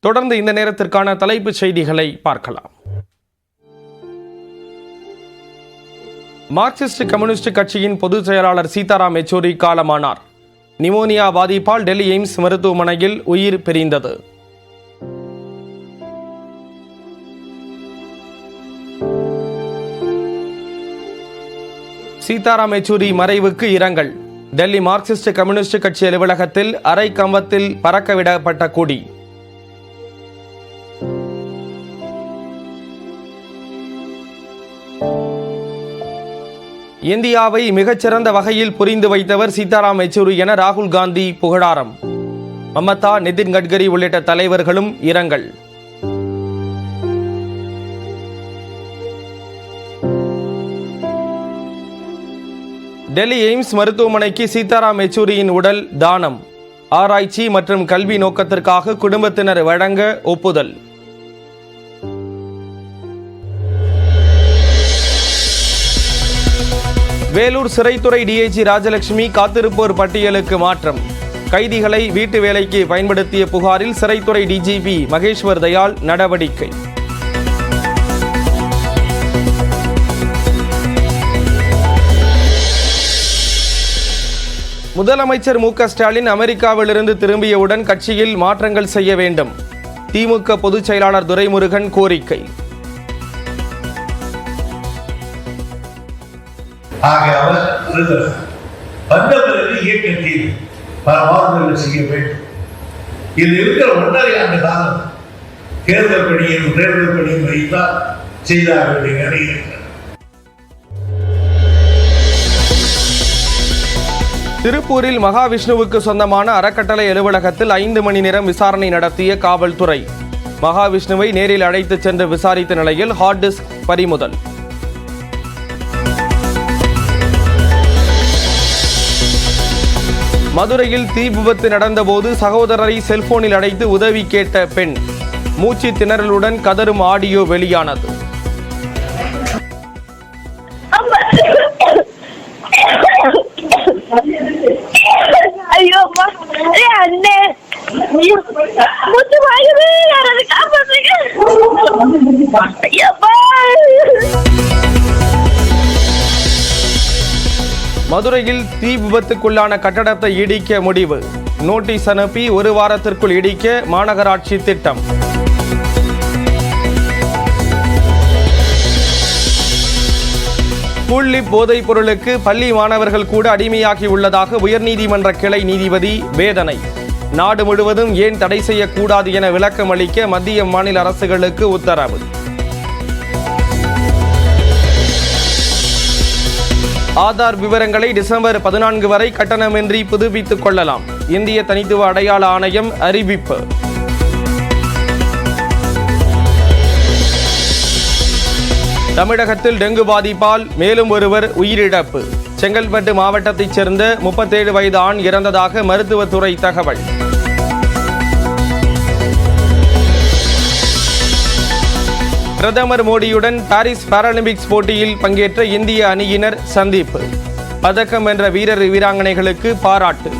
தொடர்ந்து இந்த நேரத்திற்கான தலைப்புச் செய்திகளை பார்க்கலாம். மார்க்சிஸ்ட் கம்யூனிஸ்ட் கட்சியின் பொதுச் செயலாளர் சீதாராம் யெச்சூரி காலமானார். நிமோனியா பாதிப்பால் டெல்லி எய்ம்ஸ் மருத்துவமனையில் உயிர் பிரிந்தது. சீதாராம் யெச்சூரி மறைவுக்கு இரங்கல். டெல்லி மார்க்சிஸ்ட் கம்யூனிஸ்ட் கட்சி அலுவலகத்தில் அரை கம்பத்தில் பறக்கவிடப்பட்ட கொடி. இந்தியாவை மிகச்சிறந்த வகையில் புரிந்து வைத்தவர் சீதாராம் யெச்சூரி என ராகுல் காந்தி புகழாரம். மமதா நிதின் கட்கரி உள்ளிட்ட தலைவர்களும் இரங்கல். டெல்லி எய்ம்ஸ் மருத்துவமனைக்கு சீதாராம் யெச்சூரியின் உடல் தானம். ஆராய்ச்சி மற்றும் கல்வி நோக்கத்திற்காக குடும்பத்தினர் வழங்க ஒப்புதல். வேலூர் சிறைத்துறை டிஐஜி ராஜலட்சுமி காத்திருப்போர் பட்டியலுக்கு மாற்றம். கைதிகளை வீட்டு வேலைக்கு பயன்படுத்திய புகாரில் சிறைத்துறை டிஜிபி மகேஸ்வர் தயால் நடவடிக்கை. முதலமைச்சர் மு க ஸ்டாலின் அமெரிக்காவிலிருந்து திரும்பியவுடன் கட்சியில் மாற்றங்கள் செய்ய வேண்டும். திமுக பொதுச் செயலாளர் துரைமுருகன் கோரிக்கை. ஆக அவர் எழுதுகிறார். வந்த பிறகு இயக்கத்தில் பல மாறுதல்கள் செய்ய வேண்டும். இது இருக்கிற ஒன்றரை ஆண்டு காலம் தேர்தல் பணியும் தேர்தல் பணியும் வைத்தால் செய்தார் வேண்டிய நிலை இருக்கிறது திருப்பூரில் மகாவிஷ்ணுவுக்கு சொந்தமான அறக்கட்டளை அலுவலகத்தில் ஐந்து மணி நேரம் விசாரணை நடத்திய காவல்துறை. மகாவிஷ்ணுவை நேரில் அழைத்துச் சென்று விசாரித்த நிலையில் ஹார்ட் டிஸ்க் பறிமுதல். மதுரையில் தீ விபத்து நடந்தபோது சகோதரரை செல்போனில் அடைத்து உதவி கேட்ட பெண். மூச்சு திணறலுடன் கதறும் ஆடியோ வெளியானது. ஐயோ மதுரையில் தீ விபத்துக்குள்ளான கட்டடத்தை இடிக்க முடிவு. நோட்டீஸ் அனுப்பி ஒரு வாரத்திற்குள் இடிக்க மாநகராட்சி திட்டம். புள்ளி போதைப் பொருளுக்கு பள்ளி மாணவர்கள் கூட அடிமையாகி உள்ளதாக உயர்நீதிமன்ற கிளை நீதிபதி வேதனை. நாடு முழுவதும் ஏன் தடை செய்யக்கூடாது என விளக்கம் அளிக்க மத்திய மாநில அரசுகளுக்கு உத்தரவு. ஆதார் விவரங்களை டிசம்பர் பதினான்கு வரை கட்டணமின்றி புதுப்பித்துக் கொள்ளலாம். இந்திய தனித்துவ அடையாள ஆணையம் அறிவிப்பு. தமிழகத்தில் டெங்கு பாதிப்பால் மேலும் ஒருவர் உயிரிழப்பு. செங்கல்பட்டு மாவட்டத்தைச் சேர்ந்த முப்பத்தேழு வயது ஆண் இறந்ததாக மருத்துவத்துறை தகவல். பிரதமர் மோடியுடன் பாரிஸ் பாராலிம்பிக்ஸ் போட்டியில் பங்கேற்ற இந்திய அணியினர் சந்திப்பு. பதக்கம் வென்ற வீரர் வீராங்கனைகளுக்கு பாராட்டு.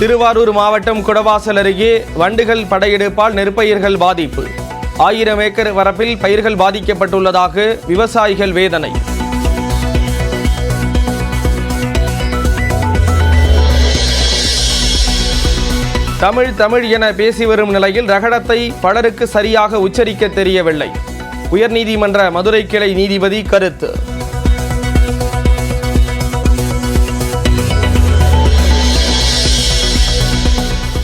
திருவாரூர் மாவட்டம் குடவாசல் அருகே வண்டுகள் படையெடுப்பால் நெற்பயிர்கள் பாதிப்பு. ஆயிரம் ஏக்கர் வரப்பில் பயிர்கள் பாதிக்கப்பட்டுள்ளதாக விவசாயிகள் வேதனை. தமிழ் தமிழ் என பேசி வரும் நிலையில் ரகடத்தை பலருக்கு சரியாக உச்சரிக்க தெரியவில்லை. உயர்நீதிமன்ற மதுரை கிளை நீதிபதி கருத்து.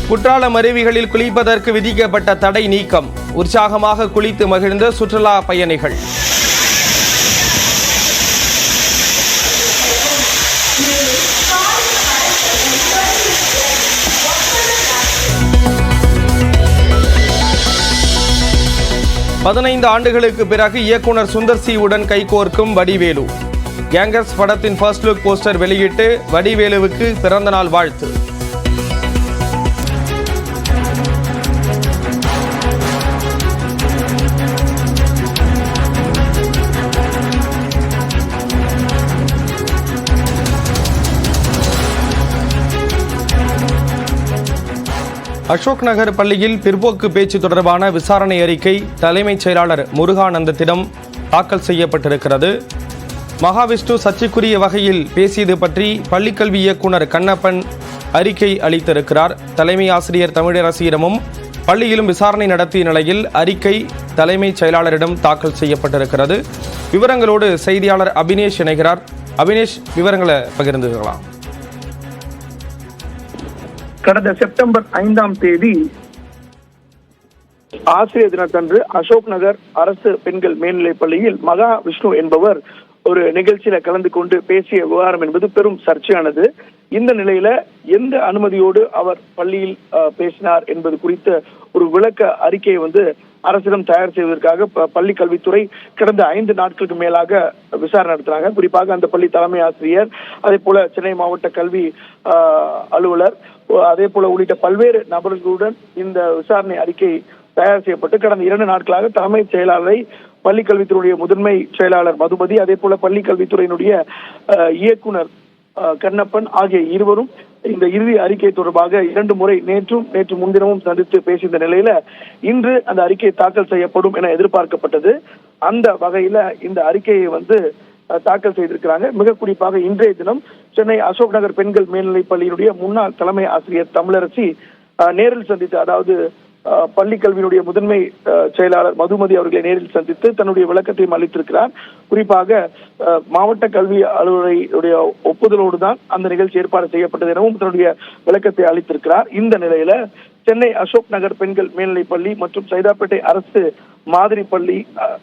குற்றாலம் அருவிகளில் குளிப்பதற்கு விதிக்கப்பட்ட தடை நீக்கம். உற்சாகமாக குளித்து மகிழ்ந்த சுற்றுலா பயணிகள். பதினைந்து ஆண்டுகளுக்கு பிறகு இயக்குனர் சுந்தர் சி உடன் கைகோர்க்கும் வடிவேலு. கேங்கர்ஸ் படத்தின் ஃபர்ஸ்ட் லுக் போஸ்டர் வெளியிட்டு வடிவேலுவுக்கு பிறந்தநாள் வாழ்த்து. அசோக் நகர் பள்ளியில் பிற்போக்கு பேச்சு தொடர்பான விசாரணை அறிக்கை தலைமைச் செயலாளர் முருகானந்தத்திடம் தாக்கல் செய்யப்பட்டிருக்கிறது. மகாவிஷ்ணு சர்ச்சைக்குரிய வகையில் பேசியது பற்றி பள்ளிக்கல்வி இயக்குனர் கண்ணப்பன் அறிக்கை அளித்திருக்கிறார். தலைமை ஆசிரியர் தமிழரசியிடமும் பள்ளியிலும் விசாரணை நடத்திய நிலையில் அறிக்கை தலைமைச் செயலாளரிடம் தாக்கல் செய்யப்பட்டிருக்கிறது. விவரங்களோடு செய்தியாளர் அபினேஷ் இணைகிறார். அபினேஷ் விவரங்களை பகிர்ந்துக்கலாம் கடந்த செப்டம்பர் ஐந்தாம் தேதி ஆசிரியர் தினத்தன்று அசோக் நகர் அரசு பெண்கள் மேல்நிலைப் பள்ளியில் மகா விஷ்ணு என்பவர் ஒரு நிகழ்ச்சியில கலந்து கொண்டு பேசிய விவகாரம் என்பது பெரும் சர்ச்சையானது. இந்த நிலையில எந்த அனுமதியோடு அவர் பள்ளியில் பேசினார் என்பது குறித்த ஒரு விளக்க அறிக்கையை வந்து அரசிடம் தயார் செய்வதற்காக பள்ளி கல்வித்துறை கடந்த ஐந்து நாட்களுக்கு மேலாக விசாரணை நடத்தினாங்க. குறிப்பாக அந்த பள்ளி தலைமை ஆசிரியர் அதே போல சென்னை மாவட்ட கல்வி ஆஹ், அலுவலர் அதே போல உள்ளிட்ட பல்வேறு நபர்களுடன் இந்த விசாரணை அறிக்கை தயார் செய்யப்பட்டு கடந்த இரண்டு நாட்களாக தலைமைச் செயலாளரை பள்ளி கல்வித்துறையுடைய முதன்மை செயலாளர் மதுமதி அதே போல பள்ளி கல்வித்துறையினுடைய இயக்குனர் கண்ணப்பன் ஆகிய இருவரும் இந்த இறுதி அறிக்கை தொடர்பாக இரண்டு முறை நேற்றும் நேற்று முன்தினமும் சந்தித்து பேசிய நிலையில இன்று அந்த அறிக்கை தாக்கல் செய்யப்படும் என எதிர்பார்க்கப்பட்டது. அந்த வகையில இந்த அறிக்கையை வந்து தாக்கல் செய்திருக்கிறாங்க. மிக குறிப்பாக இன்றைய தினம் சென்னை அசோக் நகர் பெண்கள் மேல்நிலைப் பள்ளியினுடைய முன்னாள் தலைமை ஆசிரியர் தமிழரசி நேரில் சந்தித்து அதாவது அஹ், பள்ளி கல்வியினுடைய முதன்மை செயலாளர் மதுமதி அவர்களை நேரில் சந்தித்து தன்னுடைய விளக்கத்தையும் அளித்திருக்கிறார். குறிப்பாக மாவட்ட கல்வி அலுவலருடைய ஒப்புதலோடு தான் அந்த நிகழ்ச்சி ஏற்பாடு செய்யப்பட்டது எனவும் தன்னுடைய விளக்கத்தை அளித்திருக்கிறார். இந்த நிலையில சென்னை அசோக் நகர் பெண்கள் மேல்நிலைப் பள்ளி மற்றும் சைதாப்பேட்டை அரசு மாதிரி பள்ளி அஹ்,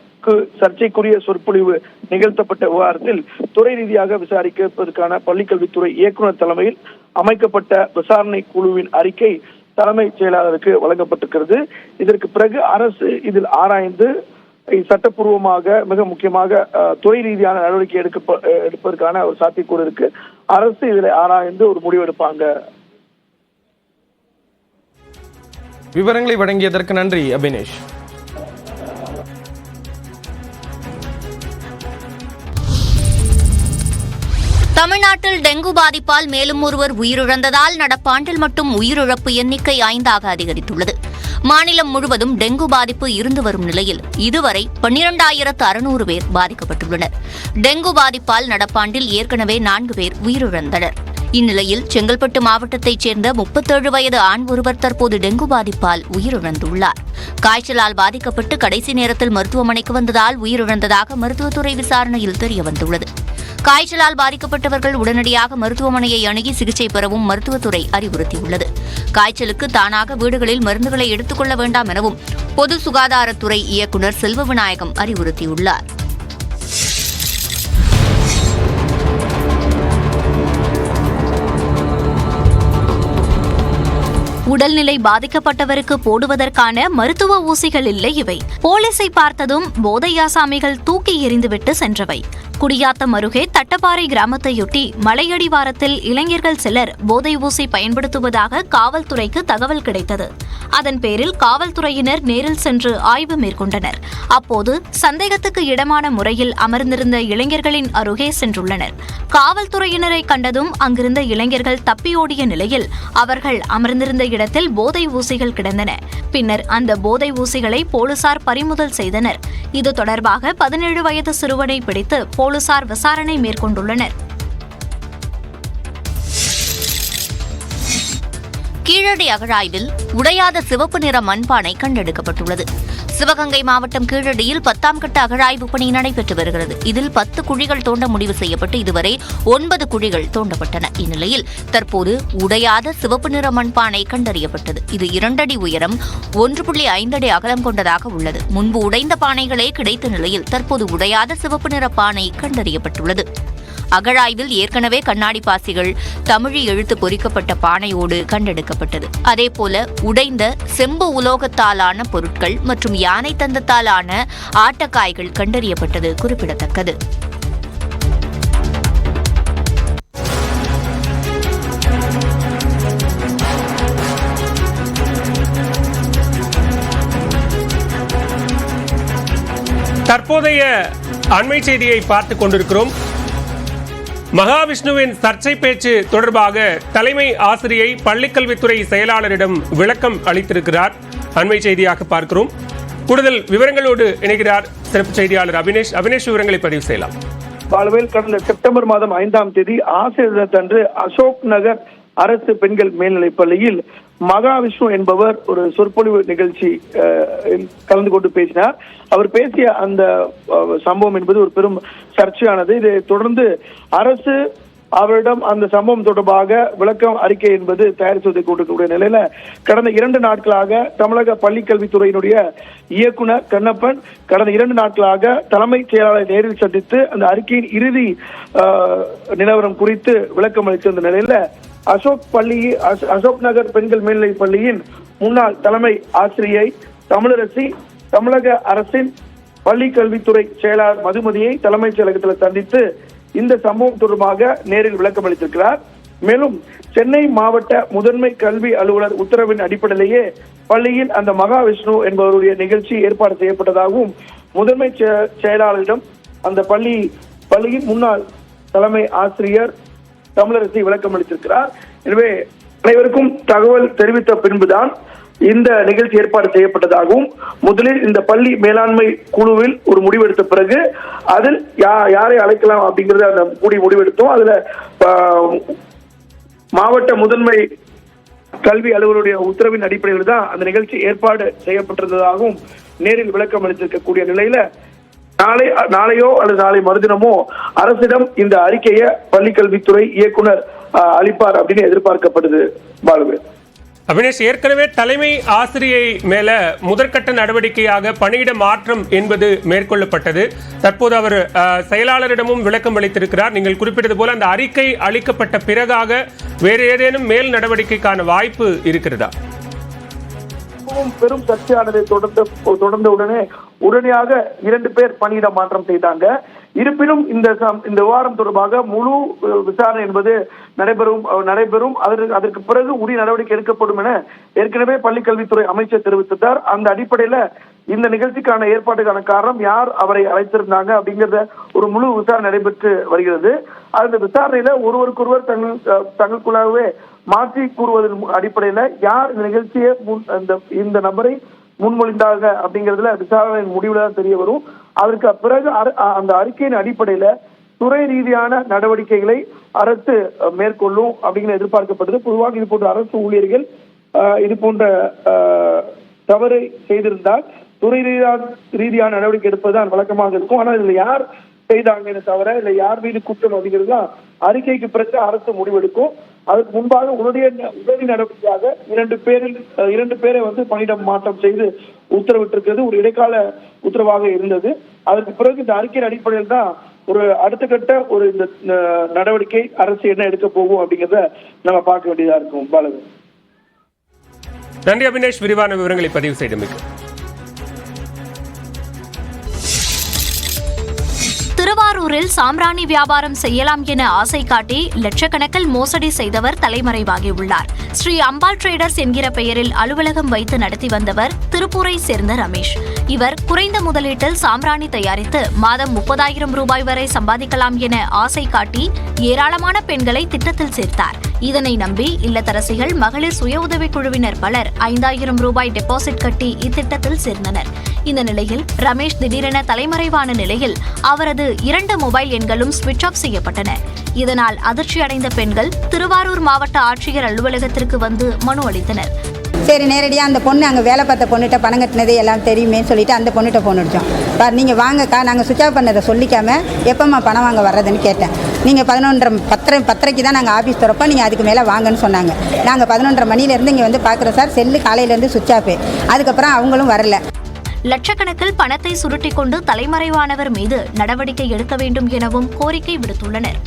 சர்ச்சைக்குரிய சொற்பொழிவு நிகழ்த்தப்பட்ட விவகாரத்தில் துறை ரீதியாக விசாரிப்பதற்கான பள்ளிக்கல்வித்துறை இயக்குநர் தலைமையில் அமைக்கப்பட்ட விசாரணை குழுவின் அறிக்கை தலைமைச் செயலாளருக்கு வழங்கப்பட்டிருக்கிறது. இதற்கு பிறகு அரசு இதில் ஆராய்ந்து சட்டப்பூர்வமாக மிக முக்கியமாக துறை ரீதியான நடவடிக்கை எடுக்க எடுப்பதற்கான ஒரு சாத்தியக்கூறு இருக்கு. அரசு இதில் ஆராய்ந்து ஒரு முடிவு எடுப்பாங்க. விவரங்களை வழங்கியதற்கு நன்றி அபினேஷ். தமிழ்நாட்டில் டெங்கு பாதிப்பால் மேலும் ஒருவர் உயிரிழந்ததால் நடப்பாண்டில் மட்டும் உயிரிழப்பு எண்ணிக்கை ஐந்தாக அதிகரித்துள்ளது. மாநிலம் முழுவதும் டெங்கு பாதிப்பு இருந்து வரும் நிலையில் இதுவரை பன்னிரண்டாயிரத்து அறுநூறு பேர் பாதிக்கப்பட்டுள்ளனர். டெங்கு பாதிப்பால் நடப்பாண்டில் ஏற்கனவே நான்கு பேர் உயிரிழந்தனர். இந்நிலையில் செங்கல்பட்டு மாவட்டத்தைச் சேர்ந்த முப்பத்தேழு வயது ஆண் ஒருவர் தற்போது டெங்கு பாதிப்பால் உயிரிழந்துள்ளார். காய்ச்சலால் பாதிக்கப்பட்டு கடைசி நேரத்தில் மருத்துவமனைக்கு வந்ததால் உயிரிழந்ததாக மருத்துவத்துறை விசாரணையில் தெரியவந்துள்ளது. காய்ச்சலால் பாதிக்கப்பட்டவர்கள் உடனடியாக மருத்துவமனையை அணுகி சிகிச்சை பெறவும் மருத்துவத்துறை அறிவுறுத்தியுள்ளது. காய்ச்சலுக்கு தானாக வீடுகளில் மருந்துகளை எடுத்துக் கொள்ள வேண்டாம் எனவும் பொது சுகாதாரத்துறை இயக்குநர் செல்வ விநாயகம் அறிவுறுத்தியுள்ளார். உடல்நிலை பாதிக்கப்பட்டவருக்கு போடுவதற்கான மருத்துவ ஊசிகள் இல்லை இவை. போலீஸை பார்த்ததும் போதையாசாமிகள் தூக்கி எறிந்துவிட்டு சென்றவை. குடியாத்தம் அருகே தட்டப்பாறை கிராமத்தையொட்டி மலையடிவாரத்தில் இளைஞர்கள் சிலர் போதை ஊசி பயன்படுத்துவதாக காவல்துறைக்கு தகவல் கிடைத்தது. அதன் பேரில் காவல்துறையினர் நேரில் சென்று ஆய்வு மேற்கொண்டனர். அப்போது சந்தேகத்துக்கு இடமான முறையில் அமர்ந்திருந்த இளைஞர்களின் அருகே சென்றுள்ளனர். காவல்துறையினரை கண்டதும் அங்கிருந்த இளைஞர்கள் தப்பியோடிய நிலையில் அவர்கள் அமர்ந்திருந்த இடத்தில் போதை ஊசிகள் கிடந்தன. பின்னர் அந்த போதை ஊசிகளை போலீசார் பறிமுதல் செய்தனர். இது தொடர்பாக பதினேழு வயது சிறுவனை பிடித்து போலீசார் விசாரணை மேற்கொண்டுள்ளனர். கீழடி அகழாய்வில் உடையாத சிவப்பு நிற மண்பானை கண்டெடுக்கப்பட்டுள்ளது. சிவகங்கை மாவட்டம் கீழடியில் பத்தாம் கட்ட அகழாய்வு பணி நடைபெற்று வருகிறது. இதில் பத்து குழிகள் தோண்ட முடிவு செய்யப்பட்டு இதுவரை ஒன்பது குழிகள் தோண்டப்பட்டன. இந்நிலையில் தற்போது உடையாத சிவப்பு நிற மண்பானை கண்டறியப்பட்டது. இது இரண்டடி உயரம் ஒன்று புள்ளி ஐந்தடி அகலம் கொண்டதாக உள்ளது. முன்பு உடைந்த பானைகளே கிடைத்த நிலையில் தற்போது உடையாத சிவப்பு நிற பானை கண்டறியப்பட்டுள்ளது. அகழாய்வில் ஏற்கனவே கண்ணாடி பாசிகள் தமிழி எழுத்து பொறிக்கப்பட்ட பானையோடு கண்டெடுக்கப்பட்டது. அதேபோல உடைந்த செம்பு உலோகத்தாலான பொருட்கள் மற்றும் யானை தந்தத்தாலான ஆட்டக்காய்கள் கண்டறியப்பட்டது குறிப்பிடத்தக்கது. தற்போதைய அண்மை செய்தியை பார்த்து கொண்டிருக்கிறோம். மகாவிஷ்ணுவின் சர்ச்சை பேச்சு தொடர்பாக தலைமை ஆசிரியை பள்ளிக்கல்வித்துறை செயலாளரிடம் விளக்கம் அளித்திருக்கிறார். அண்மை செய்தியாக பார்க்கிறோம். கூடுதல் விவரங்களோடு இணைகிறார் சிறப்பு செய்தியாளர் அபினேஷ். அபினேஷ் விவரங்களை பதிவு செய்யலாம். கடந்த செப்டம்பர் மாதம் ஐந்தாம் தேதி ஆசிரியர் அன்று அசோக் நகர் அரசு பெண்கள் மேல்நிலைப் பள்ளியில் மகாவிஷ்ணு என்பவர் ஒரு சொற்பொழிவு நிகழ்ச்சி கலந்து கொண்டு பேசினார். அவர் பேசிய அந்த சம்பவம் என்பது ஒரு பெரும் சர்ச்சையானது. இதை தொடர்ந்து அரசு அவரிடம் அந்த சம்பவம் தொடர்பாக விளக்கம் அறிக்கை என்பது தயார் கொண்டிருக்கக்கூடிய நிலையில கடந்த இரண்டு நாட்களாக தமிழக பள்ளிக்கல்வித்துறையினுடைய இயக்குனர் கண்ணப்பன் கடந்த இரண்டு நாட்களாக தலைமைச் செயலாளரை நேரில் சந்தித்து அந்த அறிக்கையின் இறுதி நிலவரம் குறித்து விளக்கம் அளித்திருந்த நிலையில அசோக் பள்ளி அசோக் நகர் பெண்கள் மேல்நிலைப் பள்ளியின் முன்னாள் தலைமை ஆசிரியை தமிழரசி தமிழக அரசின் பள்ளி கல்வித்துறை செயலாளர் மதுமதியை தலைமைச் செயலகத்தில் சந்தித்து இந்த சம்பவம் தொடர்பாக நேரில் விளக்கம் அளித்திருக்கிறார். மேலும் சென்னை மாவட்ட முதன்மை கல்வி அலுவலர் உத்தரவின் அடிப்படையிலேயே பள்ளியில் அந்த மகாவிஷ்ணு என்பவருடைய நிகழ்ச்சி ஏற்பாடு செய்யப்பட்டதாகவும் முதன்மை செயலாளரிடம் அந்த பள்ளி பள்ளியின் முன்னாள் தலைமை ஆசிரியர் தமிழரசி விளக்கம் அளித்திருக்கிறார். எனவே அனைவருக்கும் தகவல் தெரிவித்த பின்புதான் இந்த நிகழ்ச்சி ஏற்பாடு செய்யப்பட்டதாகவும் முதலில் இந்த பள்ளி மேலாண்மை குழுவில் ஒரு முடிவெடுத்த பிறகு அதில் யா- யாரை அழைக்கலாம் அப்படிங்கறத அந்த கூடி முடிவெடுத்தோம். அதுல மாவட்ட முதன்மை கல்வி அலுவலருடைய உத்தரவின் அடிப்படையில் தான் அந்த நிகழ்ச்சி ஏற்பாடு செய்யப்பட்டிருந்ததாகவும் நேரில் விளக்கம் அளித்திருக்கக்கூடிய நிலையில நாளை நாளையோ அல்லது நாளை மறுதினமோ அரசிடம் இந்த அறிக்கையை பள்ளிக்கல்வித்துறை இயக்குனர் அளிப்பார் அப்படின்னு எதிர்பார்க்கப்படுது பாலுவே. அபினேஷ் ஏற்கனவே தலைமை ஆசிரியை மேல முதற்கட்ட நடவடிக்கையாக பணியிட மாற்றம் என்பது மேற்கொள்ளப்பட்டது. தற்போது அவர் அஹ், செயலாளரிடமும் விளக்கம் அளித்திருக்கிறார். நீங்கள் குறிப்பிட்டது போல அந்த அறிக்கை அளிக்கப்பட்ட பிறகாக வேறு ஏதேனும் மேல் நடவடிக்கைக்கான வாய்ப்பு இருக்கிறதா? மிகவும் பெரும் சர்ச்சையானதை தொடர்ந்த தொடர்ந்த உடனே உடனடியாக இரண்டு பேர் பணியிட மாற்றம் செய்தாங்க. இருப்பினும் இந்த இந்த விவகாரம் தொடர்பாக முழு விசாரணை என்பது நடைபெறும் நடைபெறும். அதற்கு அதற்கு பிறகு உரிய நடவடிக்கை எடுக்கப்படும் என ஏற்கனவே பள்ளிக்கல்வித்துறை அமைச்சர் தெரிவித்திருந்தார். அந்த அடிப்படையில இந்த நிகழ்ச்சிக்கான ஏற்பாட்டுக்கான காரணம் யார் அவரை அழைத்திருந்தாங்க அப்படிங்கறத ஒரு முழு விசாரணை நடைபெற்று வருகிறது. அந்த விசாரணையில ஒருவருக்கொருவர் தங்கள் தங்களுக்குள்ளாகவே மாற்றி கூறுவதன் அடிப்படையில யார் இந்த நிகழ்ச்சியை இந்த இந்த நபரை முன்மொழிந்தாங்க அப்படிங்கறதுல விசாரணையின் முடிவுல தான் தெரிய வரும். அதற்கு பிறகு அந்த அறிக்கையின் அடிப்படையில துறை ரீதியான நடவடிக்கைகளை அரசு மேற்கொள்ளும் அப்படிங்கிற எதிர்பார்க்கப்படுது பொதுவாக இது போன்ற அரசு ஊழியர்கள் இது போன்ற அஹ், தவறை செய்திருந்தால் துறை ரீதியான ரீதியான நடவடிக்கை எடுப்பதுதான் வழக்கமாக இருக்கும். ஆனால் இதுல யார் செய்தாங்கன்னு தவிர இல்ல யார் மீது குற்றம் அப்படிங்கிறது அறிக்கைக்கு பிறகு அரசு முடிவெடுக்கும். அதற்கு முன்பாக உடனடிய உடனடி நடவடிக்கையாக இரண்டு பேரில் இரண்டு பேரை வந்து பணியிடம் மாற்றம் செய்து உத்தரவிட்டிருக்கிறது. ஒரு இடைக்கால உத்தரவாக இருந்தது. அதற்கு பிறகு இந்த அறிக்கையின் அடிப்படையில் தான் ஒரு அடுத்த கட்ட ஒரு இந்த நடவடிக்கை அரசு என்ன எடுக்க போகும் அப்படிங்கறத நம்ம பார்க்க வேண்டியதா இருக்கும். பாலகன் நன்றி அபினேஷ். விரிவான விவரங்களை பதிவு செய்தமைக்கு. திருவாரூரில் சாம்ராணி வியாபாரம் செய்யலாம் என ஆசை காட்டி லட்சக்கணக்கில் மோசடி செய்தவர் தலைமறைவாகியுள்ளார். ஸ்ரீ அம்பாள் ட்ரேடர்ஸ் என்கிற பெயரில் அலுவலகம் வைத்து நடத்தி வந்தவர் திருப்பூரை சேர்ந்த ரமேஷ். இவர் குறைந்த முதலீட்டில் சாம்ராணி தயாரித்து மாதம் முப்பதாயிரம் ரூபாய் வரை சம்பாதிக்கலாம் என ஆசை காட்டி ஏராளமான பெண்களை திட்டத்தில் சேர்த்தார். இதனை நம்பி இல்லத்தரசிகள் மகளிர் சுய உதவிக் குழுவினர் பலர் ஐந்தாயிரம் ரூபாய் டெபாசிட் கட்டி இத்திட்டத்தில் சேர்ந்தனர். இந்த நிலையில் ரமேஷ் திடீரென தலைமறைவான நிலையில் அவரது இரண்டு மொபைல் எண்களும் சுவிட்ச் ஆஃப் செய்யப்பட்டன. இதனால் அதிர்ச்சியடைந்த பெண்கள் திருவாரூர் மாவட்ட ஆட்சியர் அலுவலகத்திற்கு வந்து மனு அளித்தனர். சரி நேரடியாக அந்த பொண்ணு அங்கே வேலை பார்த்த பொண்ணுகிட்ட பணம் கட்டினது எல்லாம் தெரியுமே சொல்லிட்டு அந்த பொண்ணுகிட்ட ஃபோன் அடித்தோம் பார் நீங்கள் வாங்கக்கா நாங்கள் சுவிச் ஆஃப் பண்ணதை சொல்லிக்காம எப்போம்மா பணம் வாங்க வர்றதுன்னு கேட்டேன். நீங்கள் பதினொன்றரை பத்தரை பத்தரைக்கு தான் நாங்கள் ஆஃபீஸ் திறப்போம் நீங்கள் அதுக்கு மேலே வாங்கன்னு சொன்னாங்க. நாங்கள் பதினொன்றரை மணிலேருந்து இங்கே வந்து பார்க்குறோம் சார் செல்லு காலையிலேருந்து சுவிச் ஆஃபு அதுக்கப்புறம் அவங்களும் வரல. லட்சக்கணக்கில் பணத்தை சுருட்டிக் கொண்டு தலைமறைவானவர் மீது நடவடிக்கை எடுக்க வேண்டும் எனவும் கோரிக்கை விடுத்துள்ளனர்.